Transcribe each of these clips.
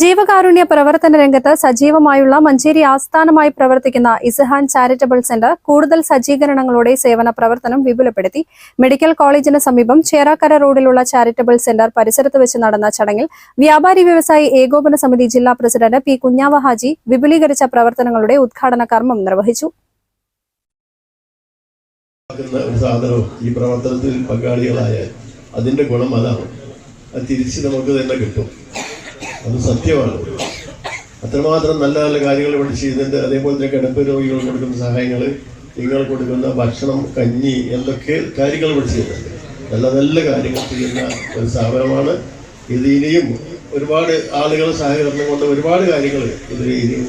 ജീവകാരുണ്യ പ്രവർത്തന രംഗത്ത് സജീവമായുള്ള മഞ്ചേരി ആസ്ഥാനമായി പ്രവർത്തിക്കുന്ന ഇസഹാൻ ചാരിറ്റബിൾ സെന്റർ കൂടുതൽ സജ്ജീകരണങ്ങളോടെ സേവന പ്രവർത്തനം വിപുലപ്പെടുത്തി. മെഡിക്കൽ കോളേജിന് സമീപം ചേറാക്കര റോഡിലുള്ള ചാരിറ്റബിൾ സെന്റർ പരിസരത്ത് വെച്ച് നടന്ന ചടങ്ങിൽ വ്യാപാരി വ്യവസായി ഏകോപന സമിതി ജില്ലാ പ്രസിഡന്റ് പി കുഞ്ഞാവ ഹാജി വിപുലീകരിച്ച പ്രവർത്തനങ്ങളുടെ ഉദ്ഘാടന കർമ്മം നിർവഹിച്ചു. അതിന്റെ ഗുണം അതാണ്. അത് തിരിച്ച് നമുക്ക് തന്നെ കിട്ടും. അത് സത്യമാണ്. അത്രമാത്രം നല്ല നല്ല കാര്യങ്ങൾ ഇവിടെ ചെയ്യുന്നുണ്ട് അതേപോലെ തന്നെ കിടപ്പ് രോഗികൾക്ക് കൊടുക്കുന്ന സഹായങ്ങൾ നിങ്ങൾ കൊടുക്കുന്ന ഭക്ഷണം കഞ്ഞി എന്തൊക്കെ കാര്യങ്ങൾ ഇവിടെ ചെയ്യുന്നുണ്ട് നല്ല നല്ല കാര്യങ്ങൾ ചെയ്യുന്ന ഒരു സ്ഥാപനമാണ്. ഇത് ഇനിയും ഒരുപാട് ആളുകൾ സഹകരണം കൊണ്ട് ഒരുപാട് കാര്യങ്ങൾ ഇതിൽ ഇനിയും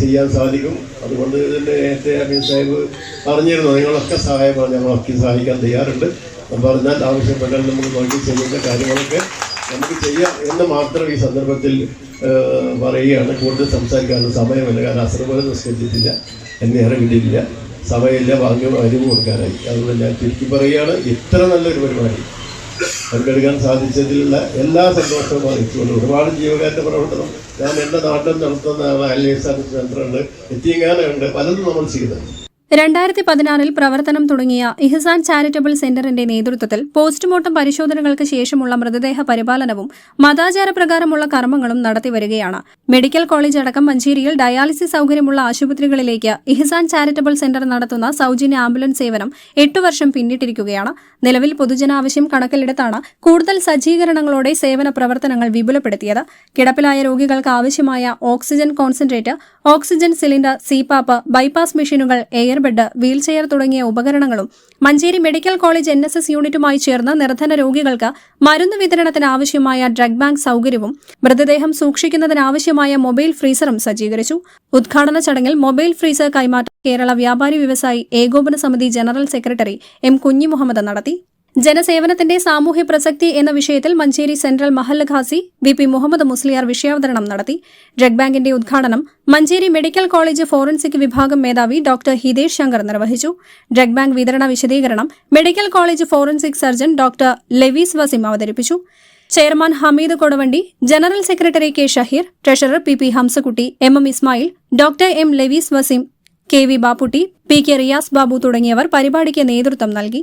ചെയ്യാൻ സാധിക്കും. അതുകൊണ്ട് ഇതിന്റെ നേരത്തെ അമീൻ സാഹിബ് പറഞ്ഞിരുന്നു നിങ്ങളൊക്കെ സഹായമാണ് ഞങ്ങളൊക്കെ സഹായിക്കാൻ തയ്യാറുണ്ട്. പറഞ്ഞാൽ ആവശ്യപ്പെട്ടാൽ നമുക്ക് നോക്കി ചെയ്യുന്ന കാര്യങ്ങളൊക്കെ നമുക്ക് ചെയ്യാം എന്ന് മാത്രം ഈ സന്ദർഭത്തിൽ പറയുകയാണ്. കൂടുതൽ സംസാരിക്കാനുള്ള സമയമില്ല. കാരണം അസർ പോലെ നിസ്കരിച്ചിട്ടില്ല. എന്നെ ഇറങ്ങിയിട്ടില്ല സമയമില്ല. വാങ്ങി അരിവ് കൊടുക്കാനായി. അതുകൊണ്ട് ഞാൻ ചുരുക്കി പറയുകയാണ്. ഇത്ര നല്ലൊരു പരിപാടി പങ്കെടുക്കാൻ സാധിച്ചതിലുള്ള എല്ലാ സന്തോഷവും അറിയിച്ചുകൊണ്ട് ഒരുപാട് ജീവകാരുടെ പ്രവർത്തനം. ഞാൻ എന്റെ നാട്ടിൽ നടത്തുന്ന സർവീസ് സെന്ററുണ്ട് എത്തിയങ്ങാനുണ്ട്. പലതും നമ്മൾ ചെയ്യുന്നുണ്ട് രണ്ടായിരത്തി പതിനാറിൽ പ്രവർത്തനം തുടങ്ങിയ ഇഹ്സാൻ ചാരിറ്റബിൾ സെന്ററിന്റെ നേതൃത്വത്തിൽ പോസ്റ്റ്മോർട്ടം പരിശോധനകൾക്ക് ശേഷമുള്ള മൃതദേഹ പരിപാലനവും മതാചാരപ്രകാരമുള്ള കർമ്മങ്ങളും നടത്തിവരികയാണ്. മെഡിക്കൽ കോളേജ് അടക്കം മഞ്ചേരിയിൽ ഡയാലിസിസ് സൗകര്യമുള്ള ആശുപത്രികളിലേക്ക് ഇഹ്സാൻ ചാരിറ്റബിൾ സെന്റർ നടത്തുന്ന സൌജന്യ ആംബുലൻസ് സേവനം എട്ടു വർഷം പിന്നിട്ടിരിക്കുകയാണ്. നിലവിൽ പൊതുജനാവശ്യം കണക്കിലെടുത്താണ് കൂടുതൽ സജ്ജീകരണങ്ങളോടെ സേവന പ്രവർത്തനങ്ങൾ വിപുലപ്പെടുത്തിയത്. കിടപ്പിലായ രോഗികൾക്ക് ആവശ്യമായ oxygen concentrate oxygen cylinder CPAP bypass മെഷീനുകൾ എയർബെഡ് വീൽചെയർ തുടങ്ങിയ ഉപകരണങ്ങളും Manjeri medical college N S S യൂണിറ്റുമായി ചേർന്ന് നിർധന രോഗികൾക്ക് മരുന്ന് വിതരണത്തിന് ആവശ്യമായ ഡ്രഗ് ബാങ്ക് സൗകര്യവും മൃതദേഹം സൂക്ഷിക്കുന്നതിനാവശ്യമായ മൊബൈൽ ഫ്രീസറും സജ്ജീകരിച്ചു. ഉദ്ഘാടന ചടങ്ങിൽ മൊബൈൽ ഫ്രീസർ കൈമാറ്റം കേരള വ്യാപാരി വ്യവസായി ഏകോപന സമിതി ജനറൽ സെക്രട്ടറി എം കുഞ്ഞിമുഹമ്മദ് നടത്തി. ജനസേവനത്തിന്റെ സാമൂഹ്യ പ്രസക്തി എന്ന വിഷയത്തിൽ മഞ്ചേരി സെൻട്രൽ മഹല്ല് ഖാസി വി പി മുഹമ്മദ് മുസ്ലിയാർ വിഷയാവതരണം നടത്തി. ഡ്രഗ് ബാങ്കിന്റെ ഉദ്ഘാടനം മഞ്ചേരി മെഡിക്കൽ കോളേജ് ഫോറൻസിക് വിഭാഗം മേധാവി ഡോക്ടർ ഹിതേഷ് ശങ്കർ നിർവഹിച്ചു. ഡ്രഗ് ബാങ്ക് വിതരണ വിശദീകരണം medical college forensic surgeon doctor Lewis Wasim അവതരിപ്പിച്ചു. Chairman Hameed Kodavandi general secretary K. Shaheer treasurer P. P. Hamsakutty M. M. Ismail doctor M. Lewis Wasim K. V. Bapputty P. K. Riyas Babu തുടങ്ങിയവർ പരിപാടിക്ക് നേതൃത്വം നൽകി.